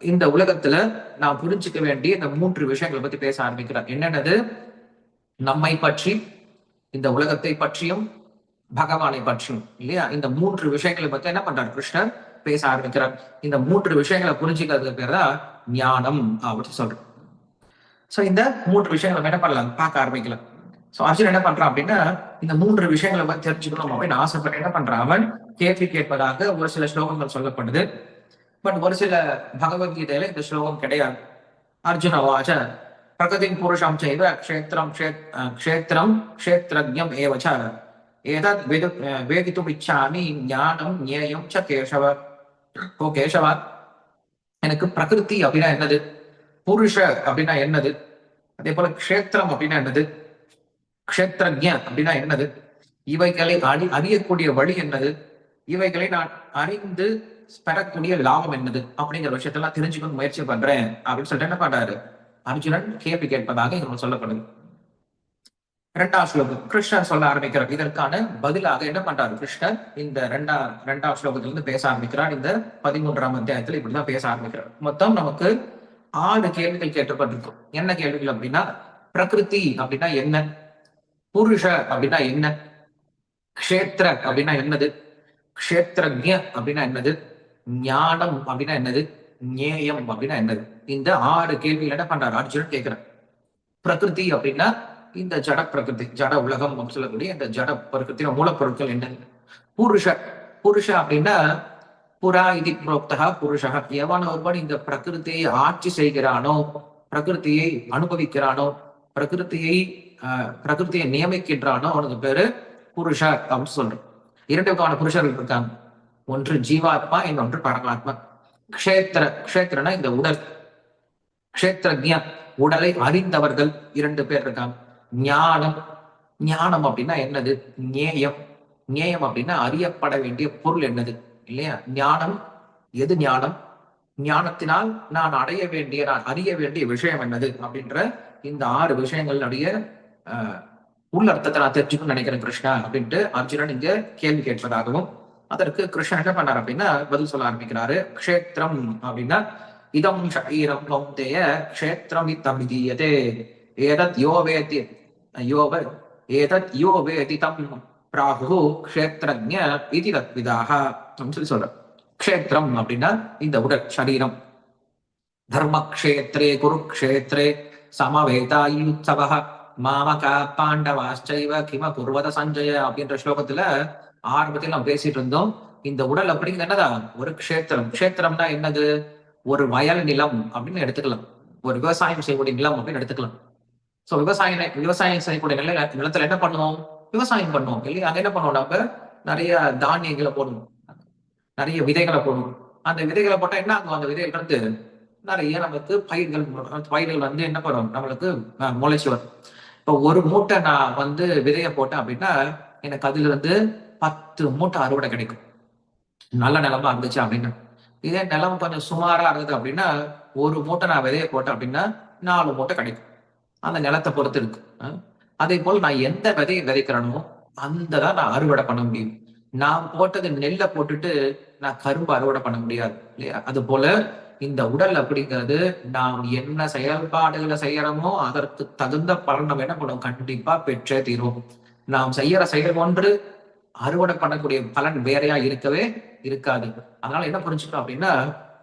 இந்த உலகத்துல நான் புரிஞ்சுக்க வேண்டிய இந்த மூன்று விஷயங்களை பத்தி பேச ஆரம்பிக்கிறார் என்னென்னது? நம்மை பற்றி இந்த உலகத்தை பற்றியும் பகவானை பற்றியும் இல்லையா? இந்த மூன்று விஷயங்களை பத்தி என்ன பண்றார் கிருஷ்ணர்? பேச ஆரம்பிக்கிறார். இந்த மூன்று விஷயங்களை புரிஞ்சுக்கிறதுக்கு பேர் தான் ஞானம் அப்படின்னு சொல்றோம். சோ இந்த மூன்று விஷயங்களை என்ன பண்ணலாம்? பார்க்க ஆரம்பிக்கலாம். சோ அர்ஜுன் என்ன பண்றான் அப்படின்னா இந்த மூன்று விஷயங்களை பத்தி தெரிஞ்சுக்கணும் அப்படின்னு ஆசைப்பட்டு என்ன பண்றான்? அவன் கேள்வி கேட்பதாக ஒரு சில ஸ்லோகங்கள் சொல்லப்படுது. பட் ஒரு சில பகவத்கீதையில இந்த ஸ்லோகம் கிடையாது அர்ஜுன வாச்ச பிரகதி புருஷம் செய்த க்ஷேத்திரம் க்ஷேத்- அஹ் க்ஷேத்திரம் க்ஷேத்ரஜம் ஏவச்ச ஏதத் வேது வேதித்தும் இச்சாமி ஞானம் ஞேயம் ச கேசவ ஓ கேசவா எனக்கு பிரகிருதி அப்படின்னா என்னது புருஷ அப்படின்னா என்னது அதே போல க்ஷேத்திரம் அப்படின்னா என்னது க்ஷேத்ரஜ அப்படின்னா என்னது இவைகளை அறி அறியக்கூடிய வழி என்னது இவைகளை நான் அறிந்து பெறக்கூடிய லாபம் என்னது? அப்படிங்கிற விஷயத்தெல்லாம் தெரிஞ்சுக்கணும் முயற்சி பண்றேன். அப்படின்னு சொல்லிட்டு என்ன பண்றாரு? அர்ஜுனன் கேள்வி கேட்பதாக இவங்க சொல்லப்படுது. இரண்டாம் ஸ்லோகம். கிருஷ்ணர் சொல்ல ஆரம்பிக்கிறார். இதற்கான பதிலாக என்ன பண்றாரு கிருஷ்ணர் இந்த ரெண்டா ரெண்டாம் ஸ்லோகத்துல இருந்து பேச ஆரம்பிக்கிறார். இந்த பதிமூன்றாம் அத்தியாயத்துல இப்படிதான் பேச ஆரம்பிக்கிறார். மொத்தம் நமக்கு ஆறு கேள்விகள் கேட்டுப்பட்டிருக்கும் என்ன கேள்விகள் அப்படின்னா பிரகிருதி அப்படின்னா என்ன? புருஷ அப்படின்னா என்ன? க்ஷேத்திர அப்படின்னா என்னது? க்ஷேத்திரஜ அப்படின்னா என்னது? ஞானம் அப்படின்னா என்னது? ஞேயம் அப்படின்னா என்னது? இந்த ஆறு கேள்விகள் என்ன பண்றாரு? அர்ஜுனன் கேட்கிறார். பிரகிருதி அப்படின்னா இந்த ஜட பிரகிருதி ஜட உலகம் அப்படின்னு சொல்லக்கூடிய இந்த ஜட பிரகிருத்தின மூலப்பொருட்கள் என்ன? புருஷ. புருஷ அப்படின்னா புறா இது புரோக்தகா புருஷா. எவன் ஒருவன் இந்த பிரகிருதியை ஆட்சி செய்கிறானோ பிரகிருதியை அனுபவிக்கிறானோ பிரகிருதியை பிரகிருத்தியை பிரகிருதியை நியமிக்கின்றானோ அவனுக்கு பேரு புருஷ அப்படின்னு சொல்றோம். இரண்டு விதமான புருஷர்கள் இருக்காங்க. ஒன்று ஜீவாத்மா இன்னொன்று பரமாத்மா. க்ஷேத்திர க்ஷேத்திரனா இந்த உடல். க்ஷேத்திரஜ உடலை அறிந்தவர்கள் இரண்டு பேர் இருக்காங்க. ஞானம். ஞானம் அப்படின்னா என்னது? ஞேயம். ஞேயம் அப்படின்னா அறியப்பட வேண்டிய பொருள் என்னது? இல்லையா? ஞானம். எது ஞானம்? ஞானத்தினால் நான் அடைய வேண்டிய நான் அறிய வேண்டிய விஷயம் என்னது? அப்படின்ற இந்த ஆறு விஷயங்களுடைய உள்ளர்த்தத்தை நான் தெரிஞ்சுக்கணும்னு நினைக்கிறேன் கிருஷ்ணா அப்படின்ட்டு அர்ஜுனன் இங்க கேள்வி கேட்பதாகவும் அதற்கு கிருஷ்ணன் என்ன பண்ணார் அப்படின்னா பதில் சொல்ல ஆரம்பிக்கிறாரு. க்ஷேத்திரம் அப்படின்னா இதம் ஷரீரம் கௌந்தேய க்ஷேத்திரம் இத்தம் விதீயதே ஏதத் யோ வேதி யோவ ஏதத் யோ வேதி தம் பிராகு க்ஷேத்திரஜ இதி தத்விதாக அப்படின்னு சொல்லி சொல்ற க்ஷேத்திரம் அப்படின்னா இந்த உடல் சரீரம் தர்மக்ஷேத்ரே குருக்ஷேத்ரே சமவேதாயுத்சவ மாமகா பாண்டவாஸ்டைவ கிம குர்வத சஞ்சய அப்படின்ற ஸ்லோகத்துல ஆரம்பத்தில் நம்ம பேசிட்டு இருந்தோம். இந்த உடல் அப்படிங்கிறது என்னதான் ஒரு க்ஷேத்திரம். க்ஷேத்திரம்னா என்னது? ஒரு வயல் நிலம் அப்படின்னு எடுத்துக்கலாம். ஒரு விவசாயம் செய்யக்கூடிய நிலம் அப்படின்னு எடுத்துக்கலாம். ஸோ விவசாயம் விவசாயம் செய்யக்கூடிய நில நிலத்துல என்ன பண்ணுவோம்? விவசாயம் பண்ணுவோம் இல்லையா? அங்க என்ன பண்ணுவோம் நம்ம நிறைய தானியங்களை போடுவோம். நிறைய விதைகளை போடுவோம். அந்த விதைகளை போட்டா என்ன ஆகும்? அந்த விதைகள் இருந்து நிறைய நமக்கு பயிர்கள் பயிர்கள் வந்து என்ன பண்ணும்? நம்மளுக்கு மூளைச்சி வரும். இப்போ ஒரு மூட்டை நான் வந்து விதையை போட்டேன் அப்படின்னா எனக்கு அதுல இருந்து பத்து மூட்டை அறுவடை கிடைக்கும். நல்ல நிலமா இருந்துச்சு அப்படின்னா. இதே நிலம் கொஞ்சம் சுமாரா இருந்தது அப்படின்னா ஒரு மூட்டை நான் விதைய போட்டேன் அப்படின்னா நாலு மூட்டை கிடைக்கும். அந்த நிலத்தை பொறுத்து இருக்கு. அதே போல் நான் எந்த விதையை விதைக்கிறேனோ அந்த தான் நான் அறுவடை பண்ண முடியும். நான் போட்டது நெல்லை போட்டுட்டு நான் கரும்பு அறுவடை பண்ண முடியாது இல்லையா? அது போல இந்த உடல் அப்படிங்கிறது நாம் என்ன செயல்பாடுகளை செய்யறோமோ அதற்கு தகுந்த பலன் நம்ம என்ன பண்ணுவோம் கண்டிப்பா பெற்றே தீரும். நாம் செய்யற செயல் ஒன்று அறுவடை பண்ணக்கூடிய பலன் வேறையா இருக்கவே இருக்காது. அதனால என்ன புரிஞ்சுக்கணும் அப்படின்னா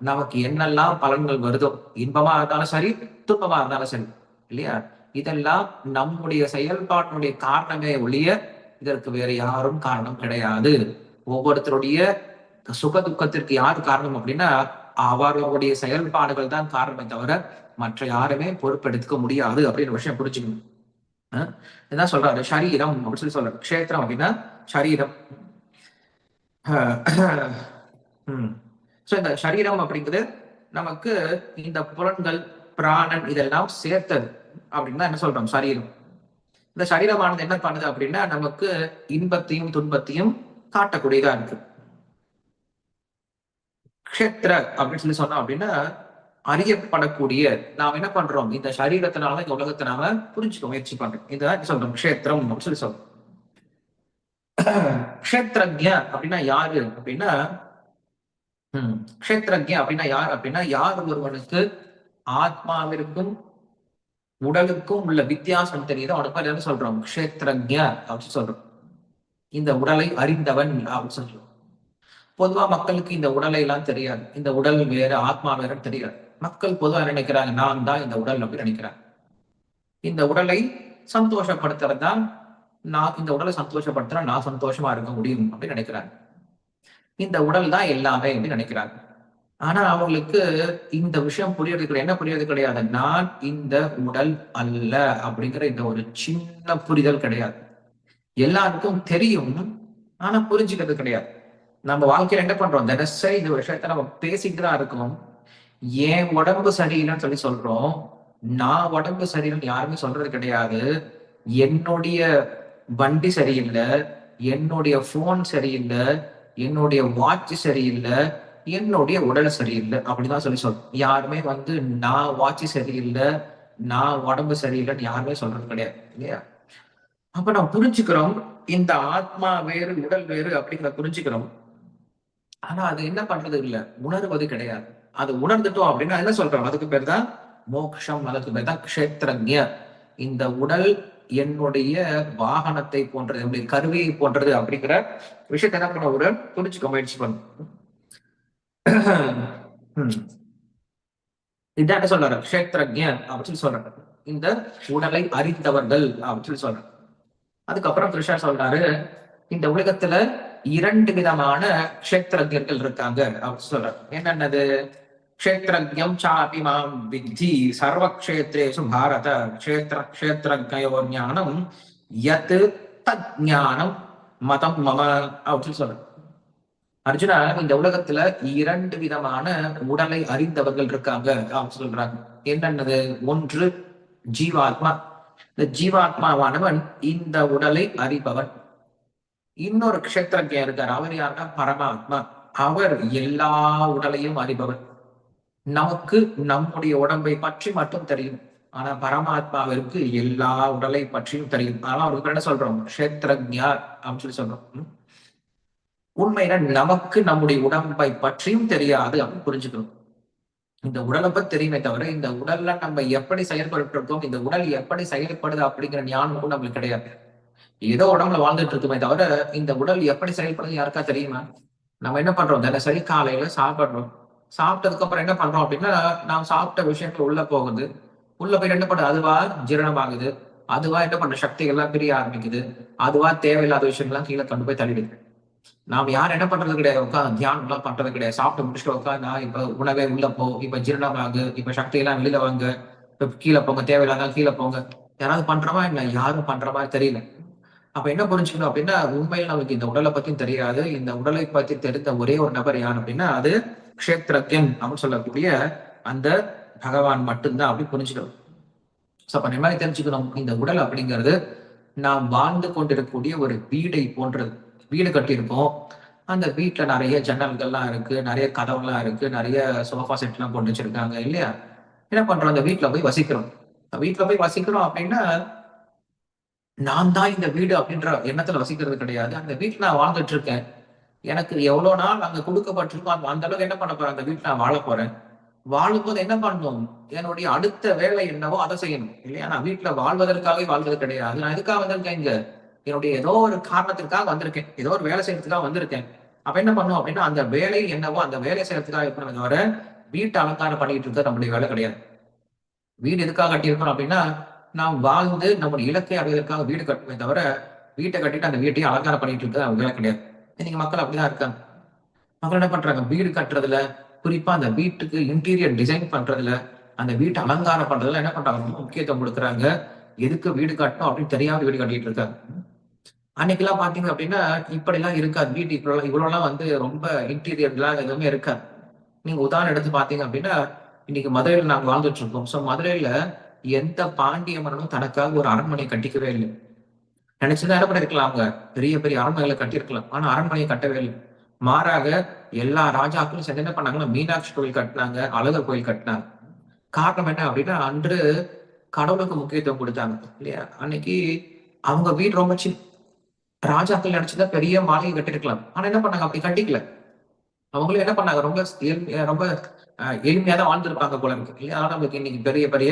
நமக்கு என்னெல்லாம் பலன்கள் வருதோ இன்பமா இருந்தாலும் சரி துன்பமா இருந்தாலும் சரி இல்லையா? இதெல்லாம் நம்முடைய செயல்பாட்டினுடைய காரணமே ஒழிய இதற்கு வேற யாரும் காரணம் கிடையாது. ஒவ்வொருத்தருடைய சுக துக்கத்திற்கு யார் காரணம் அப்படின்னா அவர்களுடைய செயல்பாடுகள் தான் காரணமே தவிர மற்ற யாருமே பொறுப்பெடுத்துக்க முடியாது அப்படின்னு விஷயம் புரிஞ்சுக்கணும். இதான் சொல்றாரு. சரீரம் அப்படின்னு சொல்லி சொல்றாரு. க்ஷேத்திரம் அப்படின்னா சரீரம் சோ இந்த சரீரம் அப்படிங்கிறது நமக்கு இந்த புலன்கள் பிராணன் இதெல்லாம் சேர்த்தது அப்படின்னு என்ன சொல்றோம்? சரீரம் இந்த சரீரமானது என்ன பண்ணுது அப்படின்னா நமக்கு இன்பத்தையும் துன்பத்தையும் காட்டக்கூடியதா இருக்கு. க்ஷேத்திர அப்படின்னு சொல்லி சொன்னோம் அப்படின்னா அறியப்படக்கூடிய நாம் என்ன பண்றோம்? இந்த சரீரத்தினால இந்த உலகத்தை நாம புரிஞ்சுக்க முயற்சி பண்றோம். இதுதான் சொல்றோம். க்ஷேத்திரம் அப்படின்னு சொல்லி சொல்றோம். க்ஷேத்திரஜ அப்படின்னா யாரு அப்படின்னா ஹம் கஷேத்திரஜ அப்படின்னா யார் அப்படின்னா யார் ஒருவனுக்கு ஆத்மாவிற்கும் உடலுக்கும் உள்ள வித்தியாசம் தெரியுதோ அவனுக்கு என்ன சொல்றோம்? கஷேத்திரஜ அப்படின்னு சொல்றோம். இந்த உடலை அறிந்தவன் அப்படின்னு சொல்றோம். பொதுவா மக்களுக்கு இந்த உடலை எல்லாம் தெரியாது. இந்த உடல் வேற ஆத்மா வேறன்னு தெரியாது. மக்கள் பொதுவாக நினைக்கிறாங்க? நான் தான் இந்த உடல் அப்படின்னு நினைக்கிறாங்க. இந்த உடலை சந்தோஷப்படுத்துறது தான் நான் இந்த உடலை சந்தோஷப்படுத்துறா நான் சந்தோஷமா இருக்க முடியும் அப்படின்னு நினைக்கிறாங்க. இந்த உடல் தான் எல்லாமே அப்படின்னு நினைக்கிறாங்க. ஆனா அவங்களுக்கு இந்த விஷயம் புரியறது கிடையாது. என்ன புரியறது கிடையாது? நான் இந்த உடல் அல்ல அப்படிங்கிற இந்த ஒரு சின்ன புரிதல் கிடையாது. எல்லாருக்கும் தெரியும் ஆனா புரிஞ்சுக்கிறது கிடையாது. நம்ம வாழ்க்கையில என்ன பண்றோம்? தினசரி இந்த விஷயத்த நம்ம பேசிட்டு தான் இருக்கோம். ஏன் உடம்பு சரியில்லைன்னு சொல்லி சொல்றோம். நான் உடம்பு சரியில்லைன்னு யாருமே சொல்றது கிடையாது. என்னுடைய வண்டி சரியில்லை. என்னுடைய போன் சரியில்லை. என்னுடைய வாட்ச் சரியில்லை. என்னுடைய உடல் சரியில்லை அப்படிதான் சொல்லி சொல் யாருமே வந்து நான் வாட்ச் சரியில்லை நான் உடம்பு சரியில்லைன்னு யாருமே சொல்றது கிடையாது இல்லையா? அப்ப நான் புரிஞ்சுக்கிறோம் இந்த ஆத்மா வேறு உடல் வேறு அப்படிங்கிறத புரிஞ்சுக்கிறோம். ஆனா அது என்ன பண்றது இல்லை உணர்வது கிடையாது. அது உணர்ந்துட்டோம் அப்படின்னா என்ன சொல்றோம்? அதுக்கு பேர் தான் மோக்ஷம் அதுக்கு பேர். தான் கஷேத்திரஜ இந்த உடல் என்னுடைய வாகனத்தை போன்றது என்னுடைய கருவியை போன்றது அப்படிங்கிற விஷயத்தை என்ன பண்ண ஒரு புரிஞ்சுக்க முயற்சி பண்ணும். இதான் என்ன சொல்றாரு? கஷேத்திரஜ அப்படின்னு சொல்லி சொல்றாரு. இந்த உடலை அறிந்தவர்கள் அப்படின்னு சொல்லி சொல்றாரு. அதுக்கப்புறம் கிருஷ்ணா சொல்றாரு இந்த உலகத்துல இரண்டு விதமான கஷேத்திரஜர்கள் இருக்காங்க அப்படின்னு சொல்றாரு. என்னென்னது? க்ஷேத்திரஜம் சாபி மாம் வித்தி சர்வக்ஷேத்ரேசு பாரத க்ஷேத்திர க்ஷேத்திரஜயோ ஞானம் யத் தத் ஞானம் மதம் மம அப்படின்னு சொல்ற அர்ஜுனா இந்த உலகத்துல இரண்டு விதமான உடலை அறிந்தவர்கள் இருக்காங்க அப்படின்னு சொல்றாங்க. என்னென்னது? ஒன்று ஜீவாத்மா. இந்த ஜீவாத்மாவானவன் இந்த உடலை அறிபவன். இன்னொரு க்ஷேத்திரஜன் இருக்கார். அவர் யாருன்னா? பரமாத்மா. அவர் எல்லா உடலையும் அறிபவன். நமக்கு நம்முடைய உடம்பை பற்றி மட்டும் தெரியும். ஆனா பரமாத்மாவிற்கு எல்லா உடலை பற்றியும் தெரியும். ஆனா அவருக்கு என்ன சொல்றோம்? கஷேத்திரஜார் அப்படின்னு சொல்லி சொல்றோம். உண்மையில நமக்கு நம்முடைய உடம்பை பற்றியும் தெரியாது அப்படின்னு புரிஞ்சுக்கணும். இந்த உடலை பத்தி தெரியுமே தவிர இந்த உடல்ல நம்ம எப்படி செயல்பட்டு இருக்கோம் இந்த உடல் எப்படி செயல்படுது அப்படிங்கிற ஞானம் கூட நம்மளுக்கு கிடையாது. ஏதோ உடம்புல வாழ்ந்துட்டு இருக்குமே தவிர இந்த உடல் எப்படி செயல்படுது யாருக்கா தெரியுமா? நம்ம என்ன பண்றோம்? தினசரி காலையில சாப்பிடுறோம். சாப்பிட்டதுக்கு அப்புறம் என்ன பண்றோம் அப்படின்னா நாம் சாப்பிட்ட விஷயங்கள் உள்ள போகுது. உள்ள போய் என்ன பண்ணுது? அதுவா ஜீரணமாகுது. அதுவா என்ன பண்ற சக்திகள்லாம் பிரிய ஆரம்பிக்குது. அதுவா தேவையில்லாத விஷயங்கள்லாம் கீழே கொண்டு போய் தள்ளிடுது. நாம் யார் என்ன பண்றது கிடையாது. உட்காந்து தியானம் எல்லாம் பண்றது கிடையாது. சாப்பிட்டு முடிச்சுட்டு உட்காந்து இப்ப உணவே உள்ள போ இப்ப ஜீரணமாகு இப்ப சக்தி எல்லாம் வெளியில வாங்க இப்ப கீழே போங்க தேவையில்லாத கீழே போங்க. யாராவது பண்றமா இல்லை யாரும் பண்ற மாதிரி தெரியல. அப்ப என்ன புரிஞ்சுக்கணும் அப்படின்னா உண்மையில் நமக்கு இந்த உடலை பத்தியும் தெரியாது. இந்த உடலை பத்தி தெரிந்த ஒரே ஒரு நபர் யார் அப்படின்னா அது க்ஷேத்திரத்தின் அப்படின்னு சொல்லக்கூடிய அந்த பகவான் மட்டும்தான் அப்படி புரிஞ்சுக்கணும். ஸோ அப்ப மாதிரி தெரிஞ்சுக்கணும். இந்த உடல் அப்படிங்கிறது நாம் வாழ்ந்து கொண்டிருக்கக்கூடிய ஒரு வீடை போன்றது. வீடு கட்டியிருக்கோம் அந்த வீட்டுல நிறைய ஜன்னல்கள்லாம் இருக்கு. நிறைய கதவுலாம் இருக்கு. நிறைய சோஃபா செட் எல்லாம் போட்டு வச்சிருக்காங்க இல்லையா? என்ன பண்றோம்? அந்த வீட்டுல போய் வசிக்கிறோம். வீட்டுல போய் வசிக்கிறோம் அப்படின்னா நான் தான் இந்த வீடு அப்படின்ற எண்ணத்துல வசிக்கிறது கிடையாது. அந்த வீட்டுல நான் வாழ்ந்துட்டு இருக்கேன். எனக்கு எவ்வளோ நாள் அங்கே கொடுக்கப்பட்டிருக்கோ அந்த அளவுக்கு என்ன பண்ண போறேன்? அந்த வீட்டில் நான் வாழ போறேன். வாழும்போது என்ன பண்ணும் என்னுடைய அடுத்த வேலை என்னவோ அதை செய்யணும் இல்லையா? நான் வீட்டில் வாழ்வதற்காகவே வாழ்வது கிடையாது. நான் எதுக்காக வந்திருக்கேன் இங்க? என்னுடைய ஏதோ ஒரு காரணத்திற்காக வந்திருக்கேன். ஏதோ ஒரு வேலை செய்யறதுக்காக வந்திருக்கேன். அப்ப என்ன பண்ணும் அப்படின்னா அந்த வேலை என்னவோ அந்த வேலை செய்யறதுக்காக இருக்கணும் தவிர வீட்டை அலங்காரம் பண்ணிட்டு இருக்க நம்முடைய வேலை கிடையாது. வீடு எதுக்காக கட்டியிருக்கணும் அப்படின்னா நாம் வாழ்ந்து நம்முடைய இலக்கை அடைவதற்காக வீடு கட்டுமே தவிர வீட்டை கட்டிட்டு அந்த வீட்டையும் அலங்காரம் பண்ணிட்டு இருக்க வேலை கிடையாது. இன்னைக்கு மக்கள் அப்படிதான் இருக்காங்க. மக்கள் என்ன பண்றாங்க? வீடு கட்டுறதுல குறிப்பா அந்த வீட்டுக்கு இன்டீரியர் டிசைன் பண்றதுல அந்த வீட்டை அலங்காரம் பண்றதுல என்ன பண்றாங்க? முக்கியத்துவம் கொடுக்குறாங்க. எதுக்கு வீடு கட்டணும் அப்படின்னு தெரியாம வீடு கட்டிட்டு இருக்காங்க. அன்னைக்கெல்லாம் பாத்தீங்க அப்படின்னா இப்படி எல்லாம் இருக்காது. வீட்டு இவ்வளவு இவ்வளவு எல்லாம் வந்து ரொம்ப இன்டீரியர்லாம் எதுவுமே இருக்காது. நீங்க உதாரணம் எடுத்து பாத்தீங்க அப்படின்னா இன்னைக்கு மதுரையில நாங்க வாழ்ந்துட்டு இருக்கோம். சோ மதுரையில எந்த பாண்டிய மன்னனும் தனக்காக ஒரு அரண்மனை கட்டிக்கவே இல்லை. நினைச்சுதான் என்ன இருக்கலாம் அவங்க பெரிய பெரிய அரண்மனைகளை கட்டியிருக்கலாம். ஆனா அரண்மனையை கட்டவே இல்லை. மாறாக எல்லா ராஜாக்களும் சேர்ந்து என்ன பண்ணாங்கன்னா மீனாட்சி கோயில் கட்டினாங்க அழகர் கோயில் கட்டினாங்க. காரணம் என்ன அப்படின்னா அன்று கடவுளுக்கு முக்கியத்துவம் கொடுத்தாங்க இல்லையா? அன்னைக்கு அவங்க வீடு ரொம்ப சின்ன ராஜாக்கள் நினைச்சதா பெரிய மாளிகை கட்டிருக்கலாம் ஆனா என்ன பண்ணாங்க? அப்படி கட்டிக்கல. அவங்களும் என்ன பண்ணாங்க? ரொம்ப எளிமையா ரொம்ப எளிமையா தான் வாழ்ந்திருப்பாங்க போல இருக்கு இல்லையா? அதனால நம்மளுக்கு இன்னைக்கு பெரிய பெரிய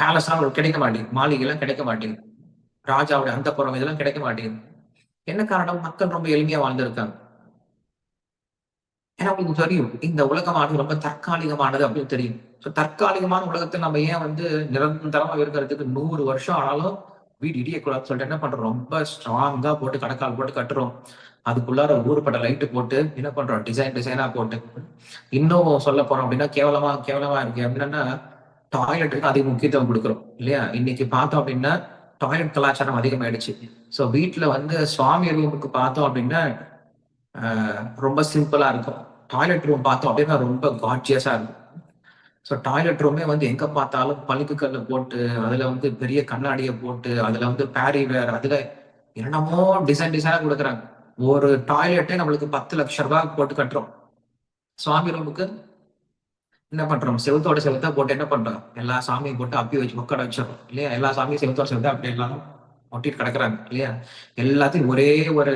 பேலஸ் எல்லாம் கிடைக்க மாட்டேங்குது மாளிகை எல்லாம் கிடைக்க மாட்டேங்குது. ராஜாவுடைய அந்த புறம் இதெல்லாம் கிடைக்க மாட்டேங்குது. என்ன காரணம்? மக்கள் ரொம்ப எளிமையா வாழ்ந்திருக்காங்க. ஏன்னா உங்களுக்கு தெரியும் இந்த உலகமானது ரொம்ப தற்காலிகமானது அப்படின்னு தெரியும். ஸோ தற்காலிகமான உலகத்தை நம்ம ஏன் வந்து நிரந்தரமா இருக்கிறதுக்கு நூறு வருஷம் ஆனாலும் வீடு இடியக்கூடாதுன்னு சொல்லிட்டு என்ன பண்றோம்? ரொம்ப ஸ்ட்ராங்கா போட்டு கடக்கால் போட்டு கட்டுறோம். அதுக்குள்ளார ஊருப்பட்ட லைட்டு போட்டு என்ன பண்றோம்? டிசைன் டிசைனா போட்டு. இன்னும் சொல்ல போறோம் அப்படின்னா கேவலமா கேவலமா இருக்கு. அப்படின்னா டாய்லெட்டுக்கு அதிக முக்கியத்துவம் கொடுக்குறோம். இல்லையா? இன்னைக்கு பார்த்தோம் அப்படின்னா டாய்லெட் கலாச்சாரம் அதிகமாயிடுச்சு. ஸோ வீட்டில் வந்து சுவாமி ரூமுக்கு பார்த்தோம் அப்படின்னா ரொம்ப சிம்பிளாக இருக்கும். டாய்லெட் ரூம் பார்த்தோம் அப்படின்னா ரொம்ப காட்சியஸா இருக்கும். ஸோ டாய்லெட் ரூமே வந்து எங்கே பார்த்தாலும் பழுக்கு கல்ல போட்டு அதில் வந்து பெரிய கண்ணாடியை போட்டு அதில் வந்து பேரி வேர் அதில் என்னமோ டிசைன் டிசைனாக கொடுக்குறாங்க. ஒரு டாய்லெட்டே நம்மளுக்கு பத்து லட்சம் ரூபாய் போட்டு கட்டுறோம். சுவாமி ரூமுக்கு என்ன பண்றோம்? செவத்தோட செவத்தா போட்டு என்ன பண்றோம்? எல்லா சாமியும் போட்டு அப்பி வச்சு முக்கடை வச்சிடறோம் இல்லையா? எல்லா சாமியும் செவத்தோட செவத்தா அப்படி எல்லாம் ஒட்டிட்டு கிடக்குறாங்க இல்லையா? எல்லாத்தையும் ஒரே ஒரு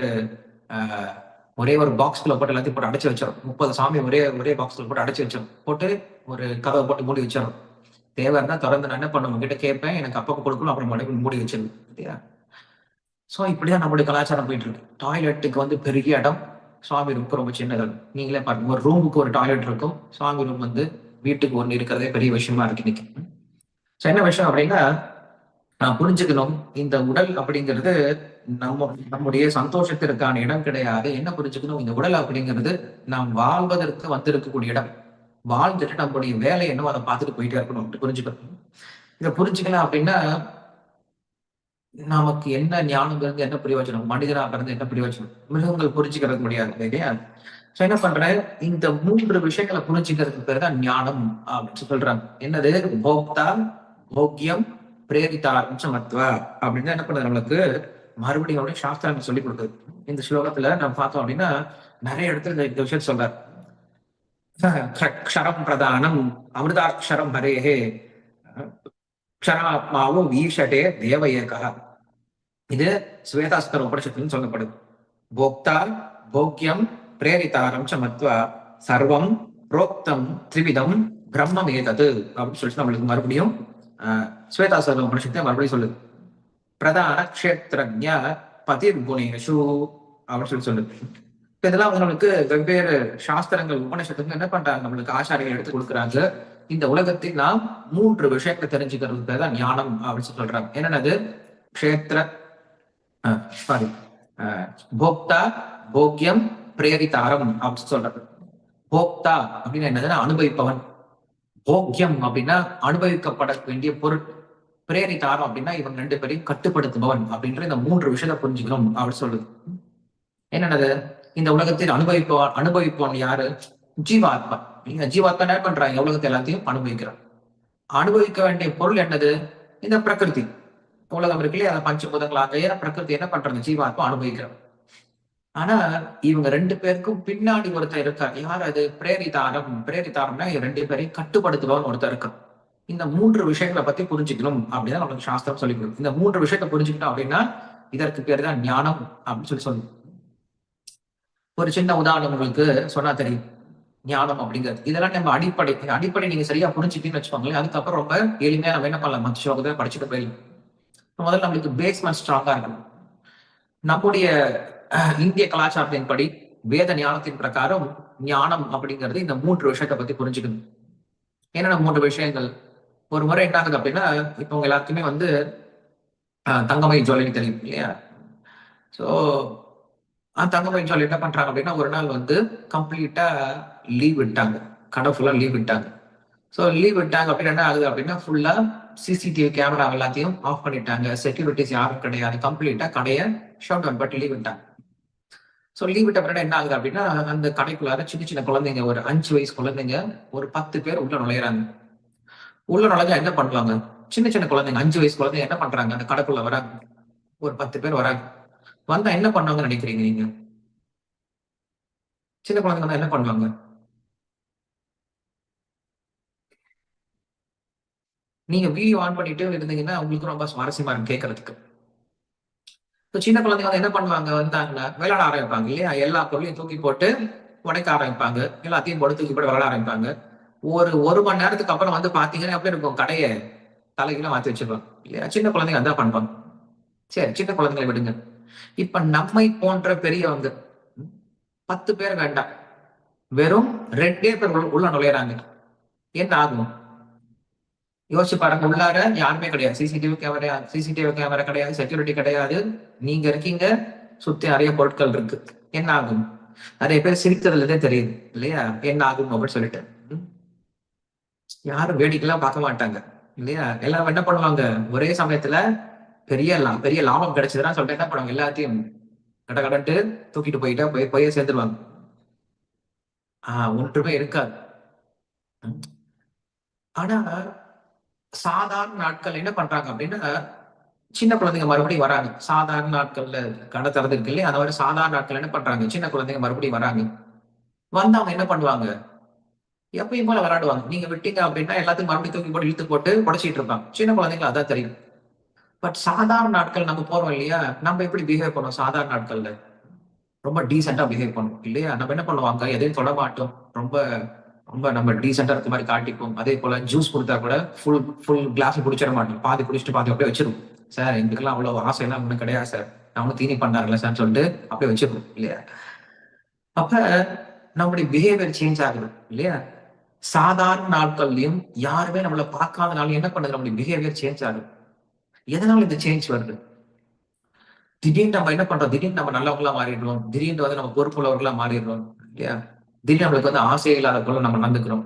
ஒரே ஒரு பாக்ஸ்ல போட்டு எல்லாத்தையும் போட்டு அடைச்சு வச்சிடும் முப்பது சாமி ஒரே ஒரே பாக்ஸ்ல போட்டு அடைச்சு வச்சிடும் போட்டு ஒரு கதவை போட்டு மூடி வச்சிடும் தேவை இருந்தா திறந்து நான் என்ன பண்ணுவோம் உங்ககிட்ட கேட்பேன். எனக்கு அப்பப்போ கொடுக்கணும். அப்புறம் மறுபடியும் மூடி வச்சிடும் இல்லையா? ஸோ இப்படிதான் நம்மளுடைய கலாச்சாரம் போயிட்டு இருக்கு டாய்லெட்டுக்கு வந்து பெரிய இடம். சுவாமி ரூமுக்கு ரொம்ப சின்னது. நீங்களே பாருங்க. ஒரு ரூமுக்கு ஒரு டாய்லெட் இருக்கும். சுவாமி ரூம் வந்து வீட்டுக்கு ஒன்று இருக்கிறதே பெரிய விஷயமா இருக்கு இன்னைக்கு. ஸோ என்ன விஷயம் அப்படின்னா நான் புரிஞ்சுக்கணும் இந்த உடல் அப்படிங்கிறது நம்ம நம்முடைய சந்தோஷத்திற்கான இடம் கிடையாது. என்ன புரிஞ்சுக்கணும்? இந்த உடல் அப்படிங்கிறது நாம் வாழ்வதற்கு வந்திருக்கக்கூடிய இடம். வாழ்ந்துட்டு நம்முடைய வேலை என்னவோ அதை பார்த்துட்டு போயிட்டே இருக்கணும். புரிஞ்சுக்கணும். இதை புரிஞ்சுக்கலாம் அப்படின்னா நமக்கு என்ன ஞானம் இருந்து என்ன பிரயோஜனம்? மனிதனாக இருந்து என்ன பிரயோஜனம்? மிருகங்கள் புரிஞ்சுக்கிறது முடியாது இல்லையா? சோ என்ன பண்றேன் இந்த மூன்று விஷயங்களை புரிஞ்சுக்கிறதுக்கு பேர் தான் ஞானம் அப்படின்னு சொல்றாங்க. என்னது? போக்தா போக்கியம் பிரேரிதாரம் சமத்துவ. அப்படின்னு என்ன பண்ணுது நம்மளுக்கு? மறுபடியும் அப்படியே சாஸ்திரம் சொல்லி கொடுக்குது. இந்த ஸ்லோகத்துல நம்ம பார்த்தோம் அப்படின்னா நிறைய இடத்துல இந்த விஷயம் சொல்றார். க்ஷரம் பிரதானம் அமிர்தாட்சரம் ஹரேஹே க்ஷராத்மாவும் வீஷடே தேவ ஏகா. இது ஸ்வேதாஸ்கர உபனிஷத்துன்னு சொல்லப்படுது. போக்தா போக்கியம் பிரேரிதாரம் சமத்வா சர்வம் புரோக்தம் திரிவிதம் பிரம்மம் ஏதது அப்படின்னு சொல்லிட்டு நம்மளுக்கு மறுபடியும் ஸ்வேதா ஸ்வேதாசர்வ உபனிஷத்தை மறுபடியும் சொல்லுது. பிரதான கஷேத்திரஜ பதிர் குணேஷு அப்படின்னு சொல்லி சொல்லுது. இதெல்லாம் வந்து நம்மளுக்கு வெவ்வேறு சாஸ்திரங்கள் உபநிஷத்துக்கு என்ன பண்றாங்க? நம்மளுக்கு ஆச்சாரிகள் எடுத்து கொடுக்குறாங்க. இந்த உலகத்தில் நாம் மூன்று விஷயத்தை தெரிஞ்சுக்கிறது தான் ஞானம் அப்படின்னு சொல்லி சொல்றாங்க. என்னென்னது? கஷேத்திர சாரி போக்தா போக்கியம் பிரேரிதாரம் அப்படின்னு சொல்றது போக்தா அப்படின்னு என்னதுன்னா அனுபவிப்பவன். போக்கியம் அப்படின்னா அனுபவிக்கப்பட வேண்டிய பொருள். பிரேரித்தாரம் அப்படின்னா இவன் ரெண்டு பேரையும் கட்டுப்படுத்துபவன் அப்படின்ற இந்த மூன்று விஷயத்த புரிஞ்சுக்கணும் அப்படின்னு சொல்லுது. என்னென்னது? இந்த உலகத்தில் அனுபவிப்பவன் அனுபவிப்பவன் யாரு? ஜீவாத்மா. நீங்க ஜீவாத்மா என்ன பண்றாங்க உலகத்தை எல்லாத்தையும் அனுபவிக்கிறான். அனுபவிக்க வேண்டிய பொருள் என்னது? இந்த பிரகிருதி. உலகம் இருக்கு அதை பஞ்சபூதங்களாக பிரகிருதி என்ன பண்றாங்க? ஜீவாத்மா அனுபவிக்கிறான். ஆனா இவங்க ரெண்டு பேருக்கும் பின்னாடி ஒருத்தர் இருக்கார். யார் அது? பிரேரிதாரம். பிரேரிதாரம்னா ரெண்டு பேரையும் கட்டுப்படுத்துபவன் ஒருத்தர் இருக்கான் இந்த மூன்று விஷயங்களை பத்தி புரிஞ்சுக்கணும் அப்படின்னு நம்மளுக்கு சாஸ்திரம் சொல்லி கொடுக்கும். இந்த மூன்று விஷயத்த புரிஞ்சுக்கிட்டோம் அப்படின்னா இதற்கு பேர் தான் ஞானம் அப்படின்னு சொல்லி சொல்லு ஒரு சின்ன உதாரணம் உங்களுக்கு சொன்னா தெரியும். ஞானம் அப்படிங்கிறது. இதெல்லாம் நம்ம அடிப்படை அடிப்படை நீங்க சரியா புரிஞ்சுக்கிட்டீங்கன்னு வச்சுக்கோங்களேன். அதுக்கப்புறம் ரொம்ப எளிமையா நம்ம என்ன பண்ணலாம்? மற்ற ஸ்லோகத்தை படிச்சுட்டு போயிடலாம். முதல்ல நம்மளுக்கு பேஸ்மெண்ட் ஸ்ட்ராங்கா இருக்கணும். நம்முடைய இந்திய கலாச்சாரத்தின் படி வேத ஞானத்தின் பிரகாரம் ஞானம் அப்படிங்கிறது இந்த மூன்று விஷயத்தை பத்தி புரிஞ்சுக்கணும். என்னென்ன மூன்று விஷயங்கள்? ஒரு முறை என்ன ஆகுது அப்படின்னா இப்போ உங்க எல்லாத்துக்குமே வந்து தங்கமய ஜோலின்னு தெரியும் இல்லையா? ஸோ தங்கமய ஜோலி என்ன பண்றாங்க அப்படின்னா ஒரு நாள் வந்து கம்ப்ளீட்டா லீவ் விட்டாங்க. கடை ஃபுல்லா லீவ் விட்டாங்க. ஸோ லீவ் விட்டாங்க அப்படின்னு என்ன ஆகுது அப்படின்னா ஃபுல்லா சிசிடிவி கேமரா எல்லாத்தையும் ஆஃப் பண்ணிட்டாங்க. செக்யூரிட்டிஸ் யாரும் கிடையாது. கம்ப்ளீட்டா கடையை ஷவுட் டவுன் பட் லீவ் விட்டாங்க. ஸோ லீவ் விட்ட பிறகு என்ன ஆகுது அப்படின்னா அந்த கடைக்குள்ளார சின்ன சின்ன குழந்தைங்க ஒரு அஞ்சு வயசு குழந்தைங்க ஒரு பத்து பேர் உள்ள நுழையிறாங்க. உள்ள நுழைஞ்சா என்ன பண்ணுவாங்க சின்ன சின்ன குழந்தைங்க அஞ்சு வயசு குழந்தைங்க என்ன பண்றாங்க? அந்த கடைக்குள்ள வராங்க. ஒரு பத்து பேர் வராங்க. வந்தா என்ன பண்ணுவாங்கன்னு நினைக்கிறீங்க நீங்க? சின்ன குழந்தைங்க என்ன பண்ணுவாங்க? நீங்க வீடியோ ஆன் பண்ணிட்டு இருந்தீங்கன்னா உங்களுக்கு ரொம்ப சுவாரஸ்யமா இருக்கும் கேட்கறதுக்கு இப்போ சின்ன குழந்தைங்க வந்து என்ன பண்ணுவாங்க? வந்தாங்கன்னா விளையாட ஆரம்பிப்பாங்க இல்லையா? எல்லா பொருளையும் தூக்கி போட்டு உடைக்க ஆரம்பிப்பாங்க. எல்லாத்தையும் போட்டு தூக்கி போட்டு விளையாட ஆரம்பிப்பாங்க. ஒரு ஒரு மணி நேரத்துக்கு அப்புறம் வந்து பாத்தீங்கன்னா எப்படி இருக்கும். கடையை தலைகீழ மாத்தி வச்சிருப்பாங்க இல்லையா? சின்ன குழந்தைங்க அதான் பண்ணுவாங்க. சரி சின்ன குழந்தைங்களை விடுங்க. இப்ப நம்மை போன்ற பெரியவங்க பத்து பேர் வேண்டாம். வெறும் ரெண்டே பேர் உள்ள- நுழையிறாங்க. என்ன ஆகும்? யோசிச்சு பாருங்க உள்ளார யாருமே கிடையாது. சிசிடிவி கேமரா சிசிடிவி கேமரா கிடையாது செக்யூரிட்டி கிடையாது. நீங்க இருக்கீங்க சுத்தி நிறைய பொருட்கள் இருக்கு. என்ன ஆகும்? நிறைய பேர் சிரித்ததுலதே தெரியுது இல்லையா? என்ன ஆகும் அப்படின்னு சொல்லிட்டு. யாரும் வேடிக்கைலாம் பார்க்க மாட்டாங்க இல்லையா? எல்லாரும் என்ன பண்ணுவாங்க? ஒரே சமயத்துல பெரிய லா- பெரிய லாபம் கிடைச்சதுன்னா சொல்லிட்டு என்ன பண்ணுவாங்க? எல்லாத்தையும் கட கடன்ட்டு தூக்கிட்டு போயிட்டா போய் போய் சேர்ந்துருவாங்க. ஆஹ் ஒன்றுமே இருக்காது. ஆனா சாதாரண நாட்கள் என்ன பண்றாங்க அப்படின்னா சின்ன குழந்தைங்க மறுபடியும் வராங்க. சாதாரண நாட்கள்ல கடை திறந்துருக்கு இல்லையா? அந்த மாதிரி சாதாரண நாட்கள் என்ன பண்றாங்க? சின்ன குழந்தைங்க மறுபடியும் வராங்க. வந்து அவங்க என்ன பண்ணுவாங்க? எப்பயும் போல விளையாடுவாங்க. நீங்க விட்டீங்க அப்படின்னா எல்லாத்தையும் மறுபடியும் தூக்கி போட்டு இழுத்து போட்டு உடச்சிட்டு இருப்பாங்க. சின்ன குழந்தைங்களுக்கு அதான் தெரியும். பட் சாதாரண நாட்கள் நம்ம போறோம் இல்லையா? நம்ம எப்படி பிஹேவ் பண்ணுவோம் சாதாரண நாட்கள்ல? ரொம்ப டீசெண்டா பிஹேவ் பண்ணுவோம் இல்லையா? நம்ம என்ன பண்ணுவாங்க? எதையும் தொட மாட்டோம். ரொம்ப ரொம்ப நம்ம டீசெண்டா இருக்க மாதிரி காட்டிப்போம் அதே போல ஜூஸ் கொடுத்தா கூட ஃபுல் ஃபுல் கிளாஸ் குடிச்சிட மாட்டோம். பாதி குடிச்சிட்டு பாதி அப்படியே வச்சிருவோம். சார் எங்களுக்கெல்லாம் அவ்வளவு ஆசை எல்லாம் ஒண்ணும் கிடையாது சார். நான் ஒன்றும் தீனி பண்ணாருல சார் சொல்லிட்டு அப்படியே வச்சிருவோம். இல்லையா? அப்ப நம்மளுடைய பிஹேவியர் சேஞ்ச் ஆகுது. இல்லையா? சாதாரண நாட்கள்லயும் யாருமே நம்மள பார்க்காதனாலும் என்ன பண்ணுது? நம்முடைய பிஹேவியர் சேஞ்ச் ஆகுது. எதனால இந்த சேஞ்ச் வருது? திடீர்னு நம்ம என்ன பண்றோம்? திடீர்னு நம்ம நல்லவங்களா மாறிடுறோம். திடீர்னு வந்து நம்ம பொறுப்புள்ளவர்களா மாறிடுறோம். இல்லையா? திடீர்னு நம்மளுக்கு வந்து ஆசை இல்லாத போல நம்ம நடந்துக்கிறோம்.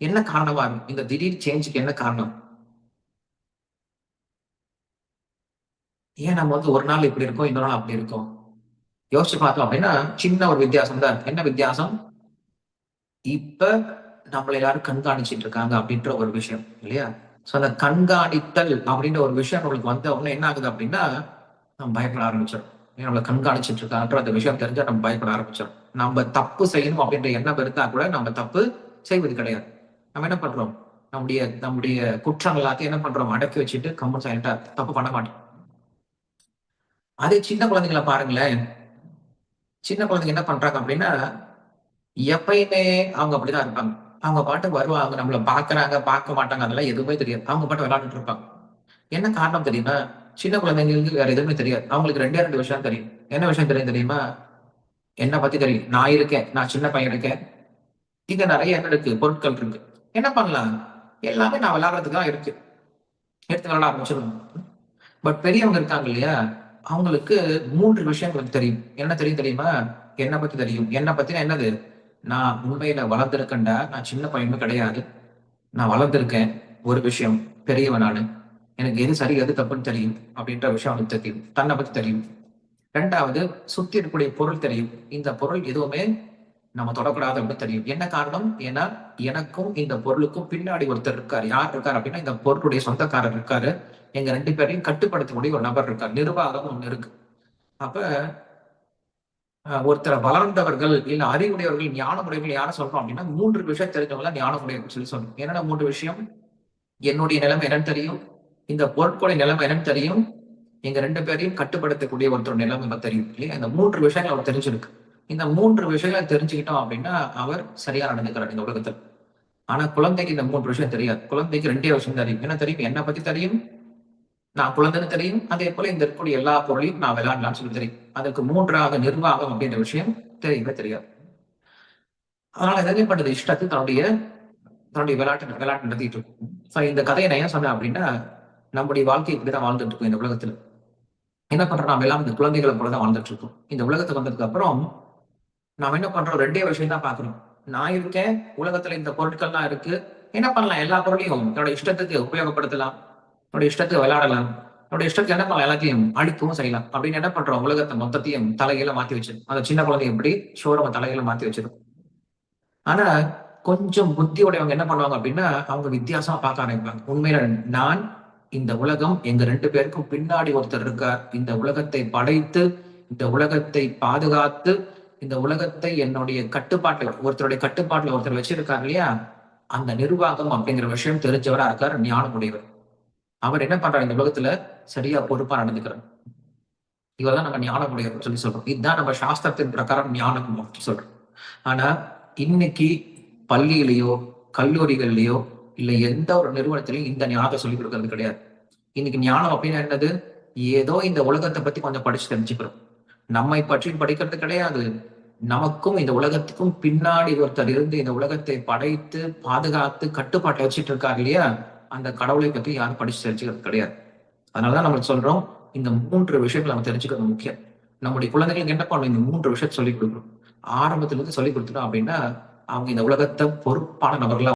என்ன காரணமா இருக்கும் இந்த திடீர் சேஞ்சுக்கு என்ன காரணம்? ஏன் நம்ம வந்து ஒரு நாள் இப்படி இருக்கோம் இன்னொரு நாள் அப்படி இருக்கோம்? யோசிச்சு பார்த்தோம் அப்படின்னா சின்ன ஒரு வித்தியாசம் தான். இருக்கு. என்ன வித்தியாசம்? இப்ப நம்மள எல்லாரும் கண்காணிச்சிட்டு இருக்காங்க அப்படின்ற ஒரு விஷயம் இல்லையா? சோ அந்த கண்காணித்தல் அப்படின்ற ஒரு விஷயம் நம்மளுக்கு வந்த உடனே என்ன ஆகுது அப்படின்னா நம்ம பயப்பட ஆரம்பிச்சிடும் ஏன் நம்மளை கண்காணிச்சிட்டு இருக்கான்ற அந்த விஷயம் தெரிஞ்சா நம்ம பயப்பட ஆரம்பிச்சிடும் நம்ம தப்பு செய்யணும் அப்படின்ற எண்ணம் இருந்தா கூட நம்ம தப்பு செய்வது கிடையாது. நம்ம என்ன பண்றோம்? நம்முடைய நம்முடைய குற்றங்கள் எல்லாத்தையும் என்ன பண்றோம்? அடக்கி வச்சுட்டு கம்மன் சைலண்டா தப்பு பண்ண மாட்டோம். அதே சின்ன குழந்தைங்களை பாருங்களேன். சின்ன குழந்தைங்க என்ன பண்றாங்க அப்படின்னா எப்பயுமே அவங்க அப்படிதான் இருப்பாங்க. அவங்க பாட்டு வருவாங்க நம்மள பாக்குறாங்க பார்க்க மாட்டாங்க அதெல்லாம் எதுவுமே தெரியாது. அவங்க பாட்டு விளையாண்டுட்டு இருப்பாங்க. என்ன காரணம் தெரியுமா? சின்ன குழந்தைங்களுக்கு வேற எதுவுமே தெரியாது. அவங்களுக்கு ரெண்டே ரெண்டு விஷயம் தெரியும். என்ன விஷயம் தெரியும் தெரியுமா? என்ன பத்தி தெரியும். நான் இருக்கேன். நான் சின்ன பையன் இருக்கேன். இங்க நிறைய என்ன இருக்கு? பொருட்கள் இருக்கு. என்ன பண்ணலாம்? எல்லாமே நான் விளையாடுறதுக்கு தான் இருக்கு. எடுத்து விளையாட ஆரம்பிச்சிருவோம். பட் பெரியவங்க இருக்காங்க இல்லையா? அவங்களுக்கு மூன்று விஷயங்கள் தெரியும். என்ன தெரியும் தெரியுமா? என்ன பத்தி தெரியும். என்ன பத்தினா என்னது? நான் உண்மையில வளர்ந்துருக்கேன்டா. நான் சின்ன பையனுமே கிடையாது. நான் வளர்ந்துருக்கேன். ஒரு விஷயம். பெரியவன் நானு. எனக்கு எது சரி எது தப்புன்னு தெரியும். அப்படின்ற விஷயம் அவனுக்கு தெரியும். தன்னை பத்தி தெரியும். ரெண்டாவது சுத்தி இருக்கக்கூடிய பொருள் தெரியும். இந்த பொருள் எதுவுமே நம்ம தொடக்கூடாது அப்படின்னு தெரியும். என்ன காரணம்? ஏன்னா எனக்கும் இந்த பொருளுக்கும் பின்னாடி ஒருத்தர் இருக்காரு. யார் இருக்காரு அப்படின்னா இந்த பொருளுடைய சொந்தக்காரர் இருக்காரு. எங்க ரெண்டு பேரையும் கட்டுப்படுத்தக்கூடிய ஒரு நபர் இருக்கார். நிர்வாகம் ஒண்ணு இருக்கு. அப்ப ஒருத்தர் வளர்ந்தவர்கள் இல்ல அறிவுடையவர்கள் ஞானமுடையவர்கள் யாரை சொல்றோம் அப்படின்னா மூன்று விஷயம் தெரிஞ்சவங்க ஞானமுடையவர்கள் சொல்லி சொல்லணும் என்னென்ன மூன்று விஷயம்? என்னுடைய நிலைமை என்னன்னு தெரியும்? இந்த பொருட்களுடைய நிலைமை என்னன்னு தெரியும்? எங்க ரெண்டு பேரையும் கட்டுப்படுத்தக்கூடிய ஒருத்தர் நிலைமை தெரியும் இல்லையா? இந்த மூன்று விஷயங்கள் அவர் தெரிஞ்சிருக்கு. இந்த மூன்று விஷயங்களை தெரிஞ்சுக்கிட்டோம் அப்படின்னா அவர் சரியா நடந்துக்கிறார் இந்த உலகத்தில். ஆனா குழந்தைக்கு இந்த மூன்று விஷயம் தெரியாது. குழந்தைக்கு ரெண்டே விஷயம் தெரியும். என்ன தெரியும்? என்னை பத்தி தெரியும்? நான் குழந்தைன்னு தெரியும். அதே போல இந்த இருக்கக்கூடிய எல்லா பொருளையும் நான் விளையாடலாம்னு சொல்லி தெரியும். அதுக்கு மூன்றாக நிர்வாகம் அப்படின்ற விஷயம் தெரியவே தெரியாது. அதனால எதுவுமே பண்ணுது இஷ்டத்து தன்னுடைய தன்னுடைய விளையாட்டு விளையாட்டு நடத்திட்டு இருக்கும். ஸோ இந்த கதையை நான் ஏன் சொன்னேன் அப்படின்னா நம்முடைய வாழ்க்கை இப்படிதான் வாழ்ந்துட்டு இருக்கும் இந்த உலகத்துல. என்ன பண்றோம்? நம்ம எல்லாம் இந்த குழந்தைகளை போலதான் வாழ்ந்துட்டு இருக்கோம் இந்த உலகத்துக்கு வந்ததுக்கு அப்புறம் நாம என்ன பண்றோம்? ரெண்டே விஷயம் தான் பாக்குறோம் நான் இருக்கேன் உலகத்துல இந்த பொருட்கள்லாம் இருக்கு. என்ன பண்ணலாம்? எல்லா பொருளையும் என்னோட இஷ்டத்துக்கு உபயோகப்படுத்தலாம். என்னோட இஷ்டத்துக்கு விளையாடலாம். என்னோட இஷ்டத்துக்கு என்ன பண்ணலாம்? எல்லாத்தையும் அழிக்கவும் செய்யலாம். அப்படின்னு என்ன பண்றோம்? உலகத்தை மொத்தத்தையும் தலையில மாத்தி வச்சிடும். அந்த சின்ன குழந்தை எப்படி? ஷோரூம் தலையில மாத்தி வச்சிடும். ஆனா கொஞ்சம் புத்தி உடையவங்க என்ன பண்ணுவாங்க அப்படின்னா அவங்க வித்தியாசமா பார்க்க ஆரம்பிப்பாங்க. உண்மையில நான் இந்த உலகம் எங்க ரெண்டு பேருக்கும் பின்னாடி ஒருத்தர் இருக்கார். இந்த உலகத்தை படைத்து இந்த உலகத்தை பாதுகாத்து இந்த உலகத்தை என்னுடைய கட்டுப்பாட்டில் ஒருத்தருடைய கட்டுப்பாட்டில் ஒருத்தர் வச்சிருக்காரு இல்லையா? அந்த நிர்வாகம் அப்படிங்கிற விஷயம் தெரிஞ்சவரா இருக்கார் ஞானமுடையவர். அவர் என்ன பண்றாரு இந்த உலகத்துல? சரியா பொறுப்பா நடந்துக்கிறார். இவர் தான் நம்ம ஞானமுடையவர் சொல்லி சொல்றோம். இதுதான் நம்ம சாஸ்திரத்தின் பிரகாரம் ஞானம் சொல்றோம். ஆனா இன்னைக்கு பள்ளியிலேயோ கல்லூரிகள்லயோ இல்ல எந்த ஒரு நிறுவனத்திலையும் இந்த ஞானத்தை சொல்லிக் கொடுக்கறது கிடையாது. இன்னைக்கு ஞானம் அப்படின்னா என்னது? ஏதோ இந்த உலகத்தை பத்தி கொஞ்சம் படிச்சு தெரிஞ்சுக்கிறோம். நம்மை பற்றி படிக்கிறது கிடையாது. நமக்கும் இந்த உலகத்துக்கும் பின்னாடி ஒருத்தர் இருந்து இந்த உலகத்தை படைத்து பாதுகாத்து கட்டுப்பாட்டை வச்சுட்டு இருக்காரு இல்லையா? அந்த கடவுளை பத்தி யாரும் படிச்சு தெரிஞ்சுக்கிறது கிடையாது. அதனாலதான் நம்ம சொல்றோம் இந்த மூன்று விஷயங்கள் நம்ம தெரிஞ்சுக்கிறது முக்கியம். நம்முடைய குழந்தைகளுக்கு என்ன பண்ணணும்? இந்த மூன்று விஷயத்தை சொல்லிக் கொடுக்கணும். ஆரம்பத்திலிருந்து சொல்லிக் கொடுத்துட்டோம் அப்படின்னா அவங்க இந்த உலகத்தை பொறுப்பான நபர்களா